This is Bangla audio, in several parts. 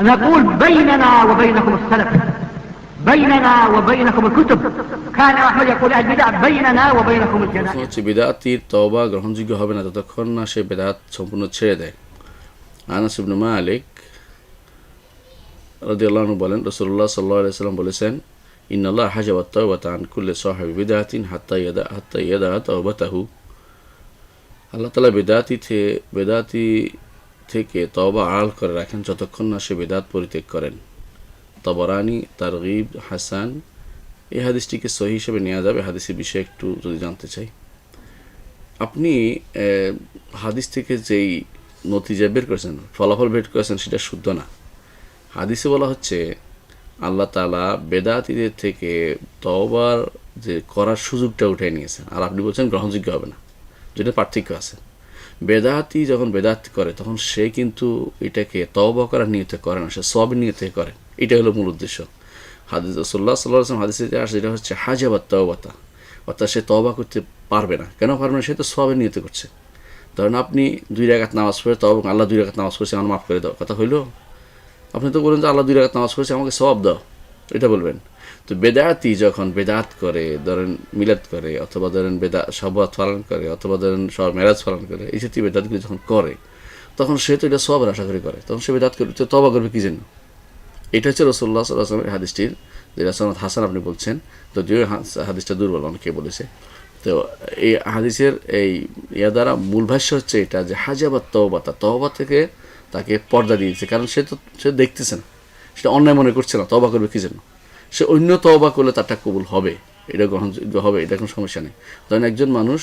نقول بيننا وبينكم السلف بيننا وبينكم الكتب كان أحمد يقول البدع بيننا وبينكم প্রশ্ন الجنائز হচ্ছে বেদাতির তওবা গ্রহণযোগ্য হবে না ততক্ষণ না সে বেদাত সম্পূর্ণ ছেড়ে দেয় আনাস ইবনে মালিক রাদিয়াল্লাহু আনহু বলেন রাসূলুল্লাহ সাল্লাল্লাহু আলাইহি সাল্লাম বলেছেন ইন্নাল্লাহ হাজাবাত তাওবাতা আন কুল্লি সাহিবি বিদআতিন হাত্তা ইয়াদা হাত্তা ইয়াদা তাওবাতাহু আল্লাহ তাআলা বেদাতি থেকে বেদাতি থেকে তওবা আড়াল করে রাখেন যতক্ষণ না সে বেদাত পরিত্যাগ করেন। তবরানি, তারগিব, হাসান, এই হাদিসটিকে সহি হিসেবে নেওয়া যাবে। হাদিসের বিষয়ে একটু যদি জানতে চাই। আপনি হাদিস থেকে যেই নতিজা বের করেছেন, ফলাফল বের করেছেন, সেটা শুদ্ধ না। হাদিসে বলা হচ্ছে, আল্লাহ তালা বেদাতিদের থেকে তওবার যে করার সুযোগটা উঠে নিয়েছেন। আর আপনি বলছেন গ্রহণযোগ্য হবে না, যেটা পার্থক্য আছে। বেদাতি যখন বেদাত করে, তখন সে কিন্তু এটাকে তওবা করার নিয়তে করে না, সে সব নিয়তে করে। এটা হলো মূল উদ্দেশ্য। হাদিস রসুল্লাহ সাল্লাহ হাদিসে যে আসে, যেটা হচ্ছে হাজাবাত তওবাতা। অর্থাৎ সে তওবা করতে পারবে না। কেন পারবে না? সে তো সবের নিয়তে করছে। ধরেন আপনি দুই রাকাত নামাজ পড়ে তবে আল্লাহ দুই রাকাত নামাজ পড়ছে, আমার মাফ করে দাও। কথা হইল? আপনি তো বলেন যে আল্লাহ দুই রাকাত নামাজ পড়ছে, আমাকে সব দাও। এটা বলবেন? তো বেদাতি যখন বেদাত করে, ধরেন মিলাদ করে, অথবা ধরেন বেদা সবাদ পালন করে, অথবা ধরেন সব মেরাজ পালন করে, এই জাতীয় বেদাতগুলি যখন করে, তখন সে তো এটা সব আশা করে করে। তখন সে বেদাত করবে তো তবা করবে কি জন্য? এটা হচ্ছে রসল্লাহ সাল্লাহামের হাদিসটির যেটা সনদ হাসান আপনি বলছেন, তো যে হাদিসটা দুর্বল, অনেকে বলেছে। তো এই হাদিসের এই ইয়া দ্বারা মূল ভাষ্য হচ্ছে এটা, যে হাজাবাত তওবাতা, তওবা থেকে তাকে পর্দা দিয়েছে, কারণ সে তো, সে দেখতেছে না। সেটা অন্যায় মনে করছে না তবা করবে কি জন্য? সে অন্য তবা করলে তারটা কবুল হবে। এটা গ্রহণযোগ্য হবে, এটা কোনো সমস্যা নেই। ধরেন একজন মানুষ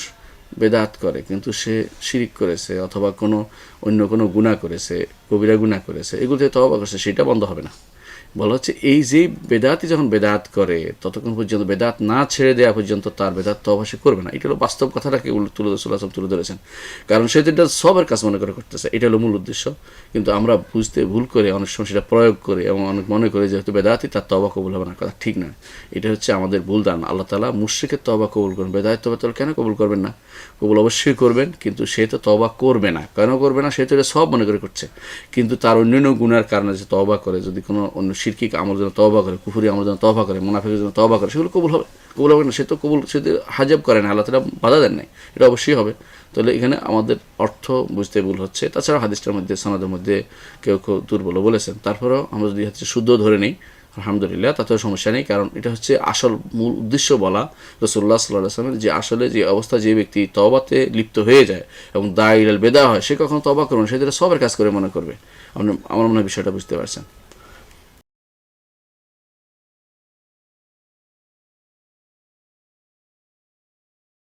বেদাত করে, কিন্তু সে শিরিক করেছে অথবা কোনো অন্য কোনো গুণা করেছে, কবিরা গুণা করেছে, এগুলোতে তবা করছে, সেটা বন্ধ হবে না। বলা হচ্ছে, এই যে বেদাতি যখন বেদাত করে, ততক্ষণ পর্যন্ত বেদাত না ছেড়ে দেওয়া পর্যন্ত তার বেদাত তবা সে করবে না। এটা হলো বাস্তব কথাটাকে তুলে ধরে তুলে ধরেছেন। কারণ সে যেটা সবের কাজ মনে করে করতেছে, এটা হলো মূল উদ্দেশ্য। কিন্তু আমরা বুঝতে ভুল করে অনেক সময় সেটা প্রয়োগ করে এবং অনেক মনে করে যেহেতু বেদাতি, তার তবা কবুল হবে না, কথা ঠিক নয় এটা হচ্ছে আমাদের ভুল দান আল্লাহ তালা মুশ্রিকের তবা কবুল করবেন বেদায়ত তবা তাহলে কেন কবুল করবেন না? কবুল অবশ্যই করবেন, কিন্তু সে তো তবা করবে না। কেন করবে না? সে তো এটা সব মনে করে করছে। কিন্তু তার অন্যান্য গুণার কারণে যে তবা করে, যদি কোনো অন্য শিরকিক আমল যেন তবা করে, কুফুরি আমল যেন তবা করে মুনাফিকের জন্য তবা করে, সেগুলো কবুল হবে। কবুল হবে না, সে তো কবুল, সে হাজাব করে না, আল্লাহ তালা বাধা দেন নাই। এটা অবশ্যই হবে। তাহলে এখানে আমাদের অর্থ বুঝতে ভুল হচ্ছে। তাছাড়া হাদিসটার মধ্যে, সনাদের মধ্যে কেউ কেউ দুর্বল বলেছেন। তারপরেও আমরা যদি হচ্ছে শুদ্ধ ধরে নিই, আলহামদুলিল্লাহ, তাতেও সমস্যা নেই। কারণ এটা হচ্ছে আসল মূল উদ্দেশ্য বলা রসুল্লাহ সাল্লাহ আসলামের যে আসলে যে অবস্থা যে ব্যক্তি তবাতে লিপ্ত হয়ে যায় এবং দায়িলাল বেদা হয়, সে কখনো তবা করবে না, সে যেটা সবের কাজ করে মনে করবে। আপনি আমার মনে হয় বিষয়টা বুঝতে পারছেন।